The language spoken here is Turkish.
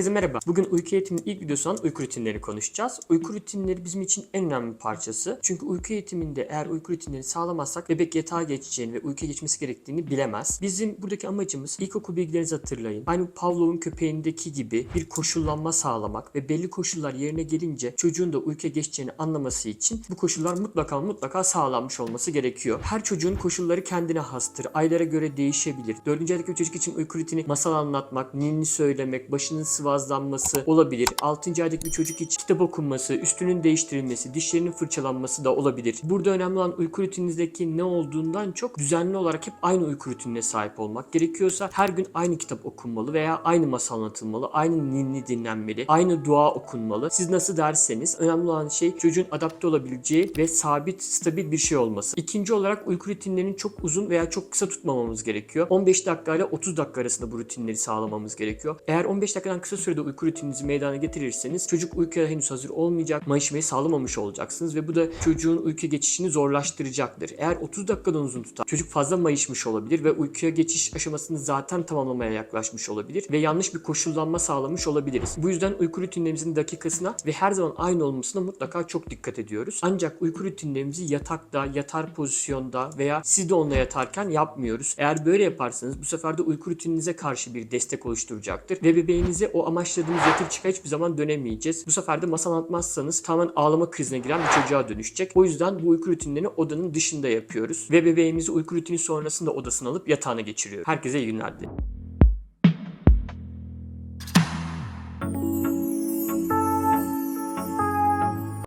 Herkese merhaba. Bugün uyku eğitiminin ilk videosu olan uyku rutinleri konuşacağız. Uyku rutinleri bizim için en önemli parçası. Çünkü uyku eğitiminde eğer uyku rutinlerini sağlamazsak bebek yatağa geçeceğini ve uykuya geçmesi gerektiğini bilemez. Bizim buradaki amacımız ilkokul bilgilerinizi hatırlayın. Aynı Pavlov'un köpeğindeki gibi bir koşullanma sağlamak ve belli koşullar yerine gelince çocuğun da uykuya geçeceğini anlaması için bu koşullar mutlaka mutlaka sağlanmış olması gerekiyor. Her çocuğun koşulları kendine hastır. Aylara göre değişebilir. Dördüncü aydaki bir çocuk için uyku rutini masal anlatmak, ninni söylemek, başının sıvazlanması olabilir. Altıncı aydaki bir çocuk için kitap okunması, üstünün değiştirilmesi, dişlerinin fırçalanması da olabilir. Burada önemli olan uyku rutininizdeki ne olduğundan çok düzenli olarak hep aynı uyku rutinine sahip olmak. Gerekiyorsa her gün aynı kitap okunmalı veya aynı masal anlatılmalı, aynı ninni dinlenmeli, aynı dua okunmalı. Siz nasıl derseniz önemli olan şey çocuğun adapte olabileceği ve sabit, stabil bir şey olması. İkinci olarak uyku rutinlerinin çok uzun veya çok kısa tutmamamız gerekiyor. 15 dakika ile 30 dakika arasında bu rutinleri sağlamamız gerekiyor. Eğer 15 dakikadan kısa sürede uyku rutininizi meydana getirirseniz çocuk uykuya henüz hazır olmayacak, mayışmayı sağlamamış olacaksınız ve bu da çocuğun uykuya geçişini zorlaştıracaktır. Eğer 30 dakikadan uzun tutar, çocuk fazla mayışmış olabilir ve uykuya geçiş aşamasını zaten tamamlamaya yaklaşmış olabilir ve yanlış bir koşullanma sağlamış olabiliriz. Bu yüzden uyku rutinlerimizin dakikasına ve her zaman aynı olmasına mutlaka çok dikkat ediyoruz. Ancak uyku rutinlerimizi yatakta, yatar pozisyonda veya siz de onunla yatarken yapmıyoruz. Eğer böyle yaparsanız bu sefer de uyku rutininize karşı bir destek oluşturacaktır ve bebeğinize o amaçladığınız yatıp çıka hiçbir zaman dönemeyeceğiz. Bu sefer de masal anlatmazsanız tamamen ağlama krizine giren bir çocuğa dönüşecek. O yüzden bu uyku rutinlerini odanın dışında yapıyoruz ve bebeğimizi uyku rutini sonrasında odasına alıp yatağına geçiriyoruz. Herkese iyi günler dilerim.